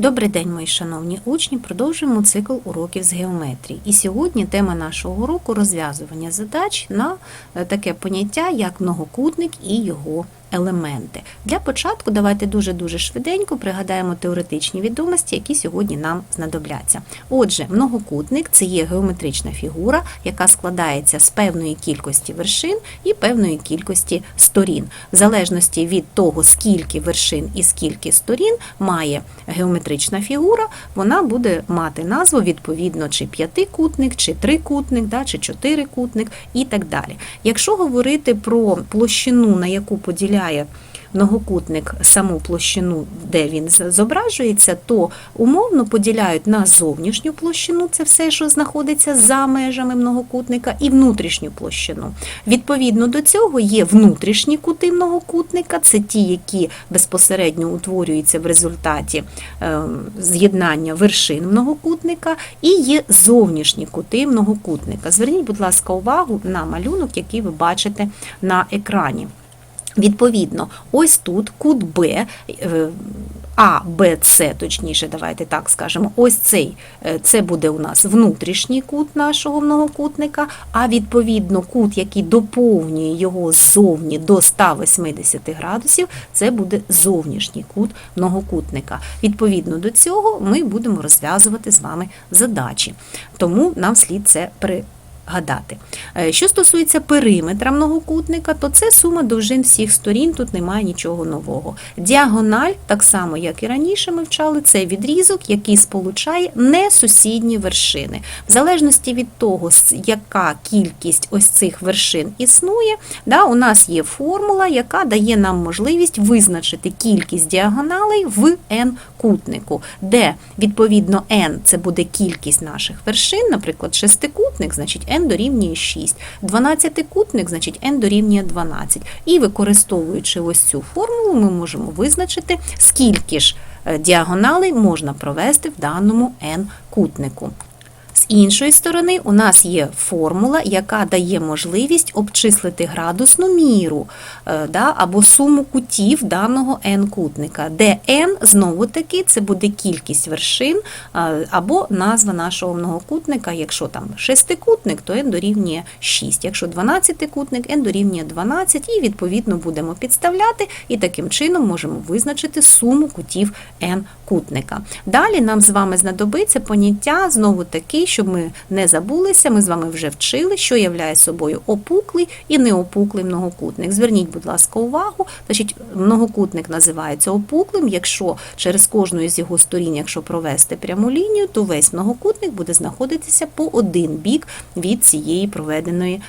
Добрий день, мої шановні учні. Продовжуємо цикл уроків з геометрії. І сьогодні тема нашого уроку розв'язування задач на е, таке поняття, як многокутник і його елементи. Для початку давайте дуже-дуже швиденько пригадаємо теоретичні відомості, які сьогодні нам знадобляться. Отже, многокутник це є геометрична фігура, яка складається з певної кількості вершин і певної кількості сторін. В залежності від того, скільки вершин і скільки сторін має геометрична фігура, вона буде мати назву відповідно чи п'ятикутник, чи трикутник, да, чи чотирикутник і так далі. Якщо говорити про площину, на яку поділяє многокутник саму площину, де він зображується, то умовно поділяють на зовнішню площину, це все, що знаходиться за межами многокутника, і внутрішню площину. Відповідно до цього є внутрішні кути многокутника, це ті, які безпосередньо утворюються в результаті е, з'єднання вершин многокутника, і є зовнішні кути многокутника. Зверніть, будь ласка, увагу на малюнок, який ви бачите на екрані. Відповідно, ось тут кут Б, е, А, Б, С, точніше, давайте так скажемо, ось цей, е, це буде у нас внутрішній кут нашого многокутника, а відповідно кут, який доповнює його ззовні до 180 градусів, це буде зовнішній кут многокутника. Відповідно до цього ми будемо розв'язувати з вами задачі. Тому нам слід це при гадати. Е, Що стосується периметра многокутника, то це сума довжин всіх сторін, тут немає нічого нового. Діагональ, так само як і раніше ми вчали, це відрізок, який сполучає несусідні вершини. В залежності від того, яка кількість ось цих вершин існує, да, у нас є формула, яка дає нам можливість визначити кількість діагоналей в n-кутнику, де відповідно n це буде кількість наших вершин, наприклад, шестикутник, значить n дорівнює 6, 12-кутник, значить n дорівнює 12. І використовуючи ось цю формулу, ми можемо визначити, скільки ж е, діагоналей можна провести в даному n-кутнику. Іншої сторони, у нас є формула, яка дає можливість обчислити градусну міру е, да, або суму кутів даного n-кутника, де n знову таки це буде кількість вершин е, або назва нашого многокутника. Якщо там шестикутник, то n дорівнює 6. Якщо 12-кутник, n дорівнює 12, і відповідно будемо підставляти, і таким чином можемо визначити суму кутів n-кутника. Далі нам з вами знадобиться поняття знову таки, щоб ми не забулися, ми з вами вже вчили, що являє собою опуклий і неопуклий многокутник. Зверніть, будь ласка, увагу, значить, многокутник називається опуклим, якщо через кожну з його сторін, якщо провести пряму лінію, то весь многокутник буде знаходитися по один бік від цієї проведеної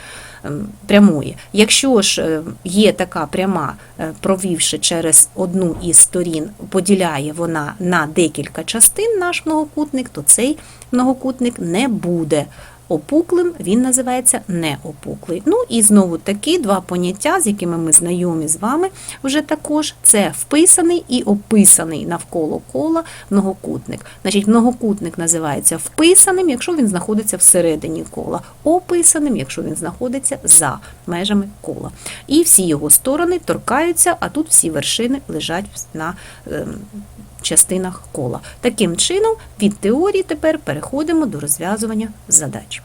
прямої. Якщо ж е, є така пряма, е, провівши через одну із сторін, поділяє вона на декілька частин наш многокутник, то цей многокутник не буде опуклим, він називається неопуклий. Ну і знову таки два поняття, з якими ми знайомі з вами вже також, це вписаний і описаний навколо кола многокутник. Значить, многокутник називається вписаним, якщо він знаходиться всередині кола, описаним, якщо він знаходиться за межами кола. І всі його сторони торкаються, а тут всі вершини лежать на ем, частинах кола. Таким чином, від теорії тепер переходимо до розв'язування задач.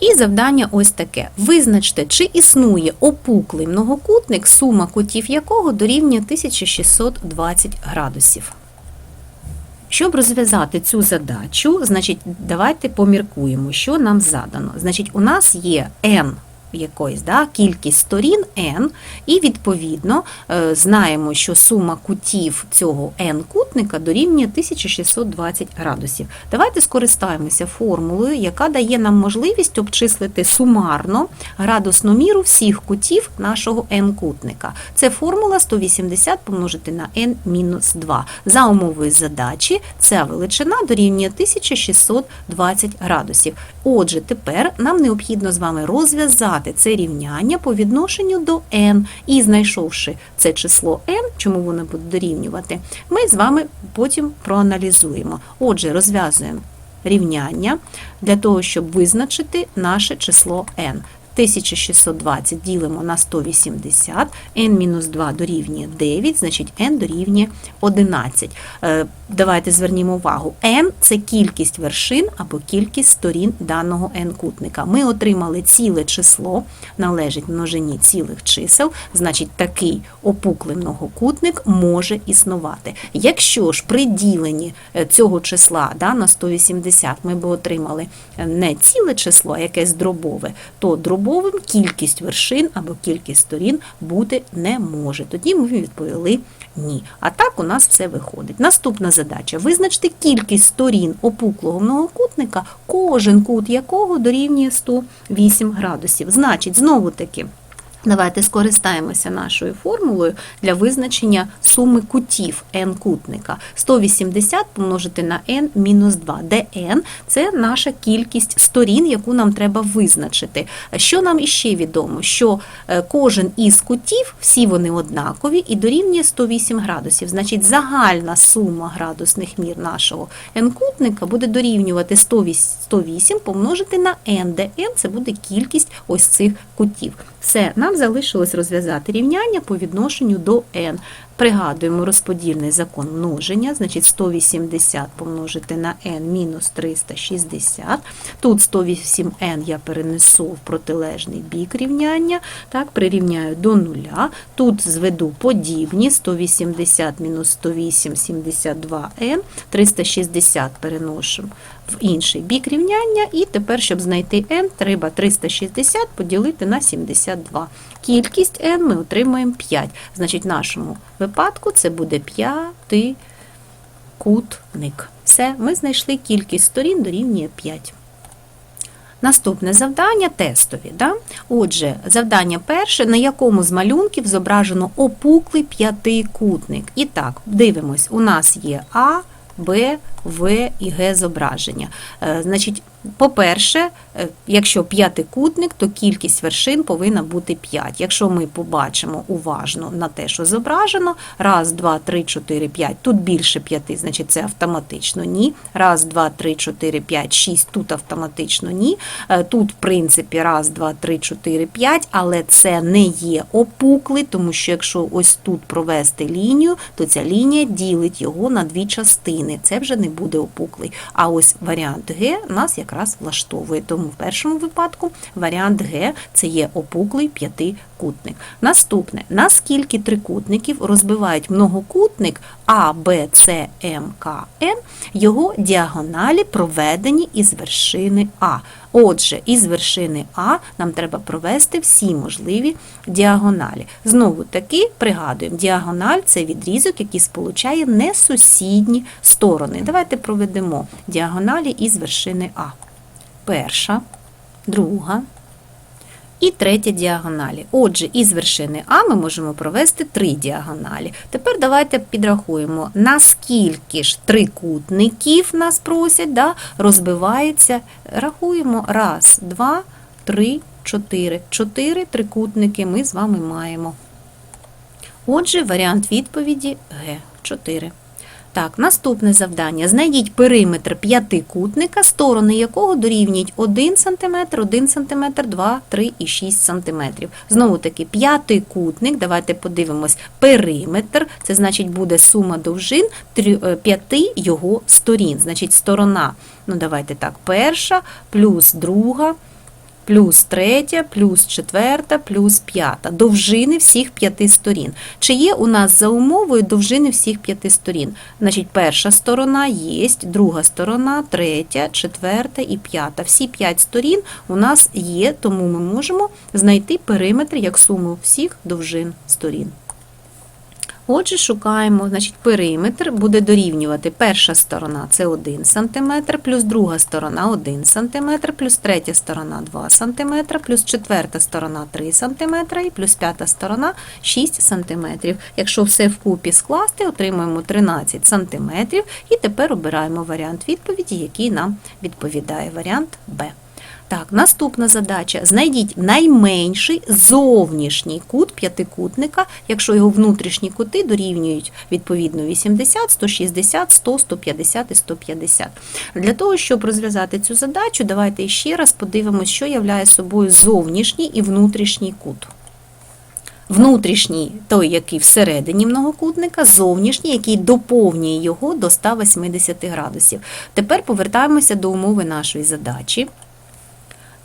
І завдання ось таке: визначте, чи існує опуклий многокутник, сума кутів якого дорівнює 1620 градусів. Щоб розв'язати цю задачу, значить, давайте поміркуємо, що нам задано. Значить, у нас є n якоїсь да, кількість сторін n, і відповідно е, знаємо, що сума кутів цього n-кутника дорівнює 1620 градусів. Давайте скористаємося формулою, яка дає нам можливість обчислити сумарно градусну міру всіх кутів нашого n-кутника. Це формула 180 помножити на n-2. За умовою задачі ця величина дорівнює 1620 градусів. Отже, тепер нам необхідно з вами розв'язати це рівняння по відношенню до n. І знайшовши це число n, чому воно буде дорівнювати, ми з вами потім проаналізуємо. Отже, розв'язуємо рівняння для того, щоб визначити наше число n. 1620 ділимо на 180, n-2 дорівнює 9, значить n дорівнює 11. Е, Давайте звернімо увагу. n – це кількість вершин або кількість сторін даного n-кутника. Ми отримали ціле число, належить множині цілих чисел, значить такий опуклий многокутник може існувати. Якщо ж при діленні е, цього числа да, на 180 ми би отримали е, не ціле число, а якесь дробове, то дробовим кількість вершин або кількість сторін бути не може. Тоді ми відповіли ні. А так у нас все виходить. Наступна задача: визначте кількість сторін опуклого многокутника, кожен кут якого дорівнює 108 градусів. Значить, знову таки. Давайте скористаємося нашою формулою для визначення суми кутів n-кутника. 180 помножити на n мінус 2, де n – це наша кількість сторін, яку нам треба визначити. Що нам іще відомо? Що е, кожен із кутів, всі вони однакові, і дорівнює 108 градусів. Значить, загальна сума градусних мір нашого n-кутника буде дорівнювати 108 помножити на n, де n – це буде кількість ось цих кутів. Все, нам залишилось розв'язати рівняння по відношенню до n. Пригадуємо розподільний закон множення, значить 180 помножити на n мінус 360. Тут 108n я перенесу в протилежний бік рівняння, так, прирівняю до нуля. Тут зведу подібні 180 мінус 108 72n, 360 переношу в інший бік рівняння, і тепер, щоб знайти n, треба 360 поділити на 72. Кількість n ми отримаємо 5. Значить, в нашому випадку це буде п'ятикутник. Все, ми знайшли кількість сторін дорівнює 5. Наступне завдання тестові. Да? Отже, завдання перше, на якому з малюнків зображено опуклий п'ятикутник. І так, дивимось, у нас є А, Б, В і Г зображення. Е, Значить, по-перше, е, якщо п'ятикутник, то кількість вершин повинна бути 5. Якщо ми побачимо уважно на те, що зображено, раз, два, три, чотири, п'ять, тут більше п'яти, значить це автоматично ні. Раз, два, три, чотири, п'ять, шість, тут автоматично ні. Е, Тут, в принципі, раз, два, три, чотири, п'ять, але це не є опуклий, тому що якщо ось тут провести лінію, то ця лінія ділить його на дві частини. Це вже не буде опуклий. А ось варіант Г у нас якраз влаштовує. Тому в першому випадку варіант Г це є опуклий п'ятикутник. Наступне, наскільки трикутників розбивають многокутник А, Б, С, М, К, Н, його діагоналі проведені із вершини А. Отже, із вершини А нам треба провести всі можливі діагоналі. Знову таки пригадуємо, діагональ це відрізок, який сполучає несусідні сторони. Давайте проведемо діагоналі із вершини А перша, друга і третя діагоналі. Отже, із вершини А ми можемо провести три діагоналі. Тепер давайте підрахуємо, наскільки ж трикутників нас просять, да, розбивається. Рахуємо раз, два, три, чотири. Чотири трикутники ми з вами маємо. Отже, варіант відповіді Г4. Так, наступне завдання. Знайдіть периметр п'ятикутника, сторони якого дорівнюють 1 см, 1 см, 2, 3 і 6 см. Знову таки, п'ятикутник, давайте подивимось, периметр, це значить буде сума довжин е, п'яти його сторін. Значить, сторона, ну давайте так, перша плюс друга, плюс третя, плюс четверта, плюс п'ята. Довжини всіх п'яти сторін. Чи є у нас за умовою довжини всіх п'яти сторін? Значить, перша сторона є, друга сторона, третя, четверта і п'ята. Всі п'ять сторін у нас є, тому ми можемо знайти периметр як суму всіх довжин сторін. Отже, шукаємо, значить, периметр буде дорівнювати перша сторона це 1 см, плюс друга сторона 1 см, плюс третя сторона 2 см, плюс четверта сторона 3 см і плюс п'ята сторона 6 см. Якщо все вкупі скласти, отримуємо 13 см і тепер обираємо варіант відповіді, який нам відповідає. Варіант Б. Так, наступна задача. Знайдіть найменший зовнішній кут п'ятикутника, якщо його внутрішні кути дорівнюють відповідно 80, 160, 100, 150 і 150. Для того, щоб розв'язати цю задачу, давайте ще раз подивимося, що являє собою зовнішній і внутрішній кут. Внутрішній той, який всередині многокутника, зовнішній, який доповнює його до 180 градусів. Тепер повертаємося до умови нашої задачі.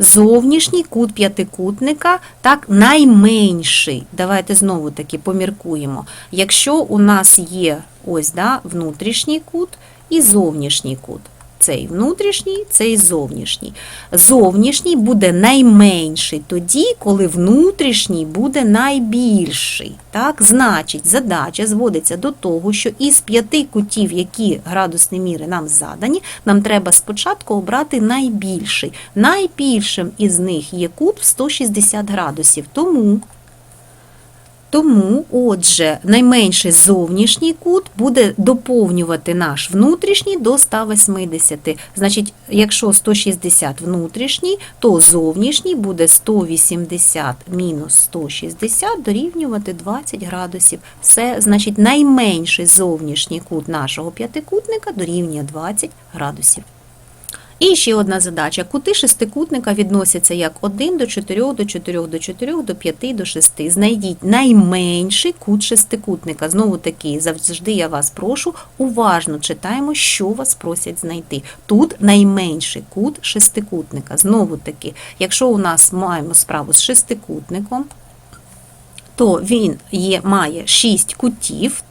Зовнішній кут п'ятикутника, так, найменший. Давайте знову таки поміркуємо. Якщо у нас є ось да, внутрішній кут і зовнішній кут. Цей внутрішній, цей зовнішній. Зовнішній буде найменший тоді, коли внутрішній буде найбільший. Так? Значить, задача зводиться до того, що із п'яти кутів, які градусні міри нам задані, нам треба спочатку обрати найбільший. Найбільшим із них є кут в 160 градусів. Тому тому, отже, найменший зовнішній кут буде доповнювати наш внутрішній до 180. Значить, якщо 160 внутрішній, то зовнішній буде 180 мінус 160 дорівнювати 20 градусів. Все, значить, найменший зовнішній кут нашого п'ятикутника дорівнює 20 градусів. І ще одна задача. Кути шестикутника відносяться як 1 до 4, до 4, до 4, до 5, до 6. Знайдіть найменший кут шестикутника. Знову таки, завжди я вас прошу, уважно читаємо, що вас просять знайти. Тут найменший кут шестикутника. Знову таки, якщо у нас маємо справу з шестикутником, то він є, має 6 кутів,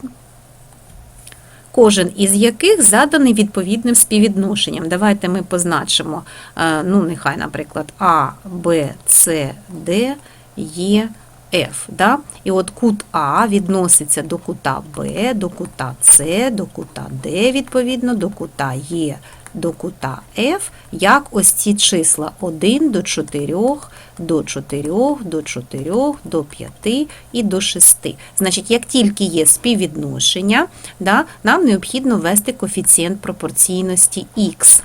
кожен із яких заданий відповідним співвідношенням. Давайте ми позначимо, е, ну, нехай, наприклад, А, Б, С, Д, Е, Ф. Да? І от кут А відноситься до кута Б, до кута С, до кута Д, відповідно, до кута Е, до кута F, як ось ці числа 1 до 4, до 4, до 4, до 5 і до 6. Значить, як тільки є співвідношення, да, нам необхідно ввести коефіцієнт пропорційності х.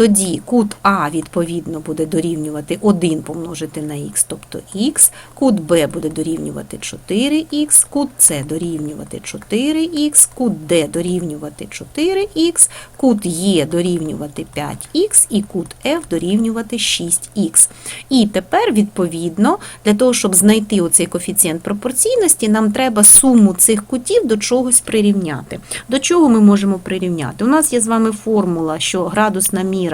Тоді кут А, відповідно, буде дорівнювати 1 помножити на х, тобто х, кут Б буде дорівнювати 4х, кут С дорівнювати 4х, кут Д дорівнювати 4х, кут Е дорівнювати 5х і кут F дорівнювати 6х. І тепер, відповідно, для того, щоб знайти оцей коефіцієнт пропорційності, нам треба суму цих кутів до чогось прирівняти. До чого ми можемо прирівняти? У нас є з вами формула, що градусна міра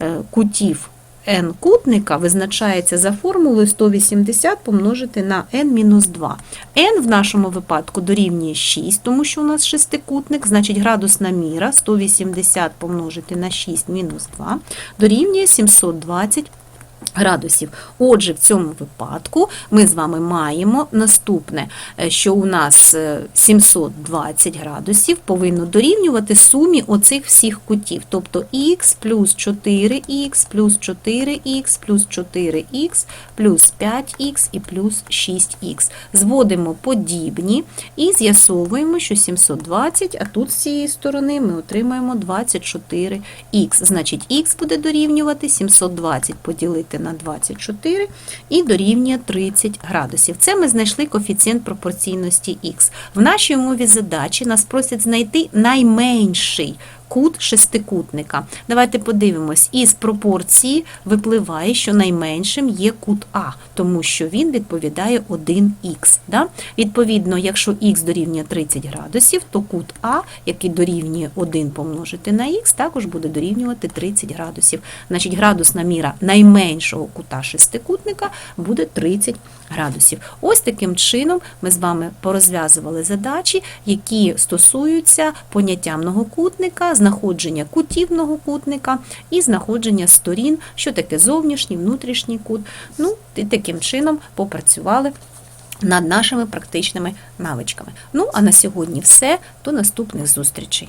е, кутів n кутника визначається за формулою 180 помножити на n-2. n в нашому випадку дорівнює 6, тому що у нас шестикутник, значить градусна міра 180 помножити на 6 мінус 2 дорівнює 720 градусів. Отже, в цьому випадку ми з вами маємо наступне, е, що у нас е, 720 градусів повинно дорівнювати сумі оцих всіх кутів, тобто х плюс 4х плюс 4х плюс 4х плюс 5х і плюс 6х. Зводимо подібні і з'ясовуємо, що 720, а тут з цієї сторони ми отримаємо 24х. Значить, х буде дорівнювати 720 поділити на 24 і дорівнює 30 градусів. Це ми знайшли коефіцієнт пропорційності х. В нашій умові задачі нас просять знайти найменший кут шестикутника. Давайте подивимось, із пропорції випливає, що найменшим є кут А, тому що він відповідає 1х. Да? Відповідно, якщо х дорівнює 30 градусів, то кут А, який дорівнює 1 помножити на х, також буде дорівнювати 30 градусів. Значить, градусна міра найменшого кута шестикутника буде 30 градусів. Ось таким чином ми з вами порозв'язували задачі, які стосуються поняття многокутника, знаходження кутів многокутника і знаходження сторін, що таке зовнішній, внутрішній кут. Ну, і таким чином попрацювали. Над нашими практичними навичками. Ну, а на сьогодні все. До наступних зустрічей.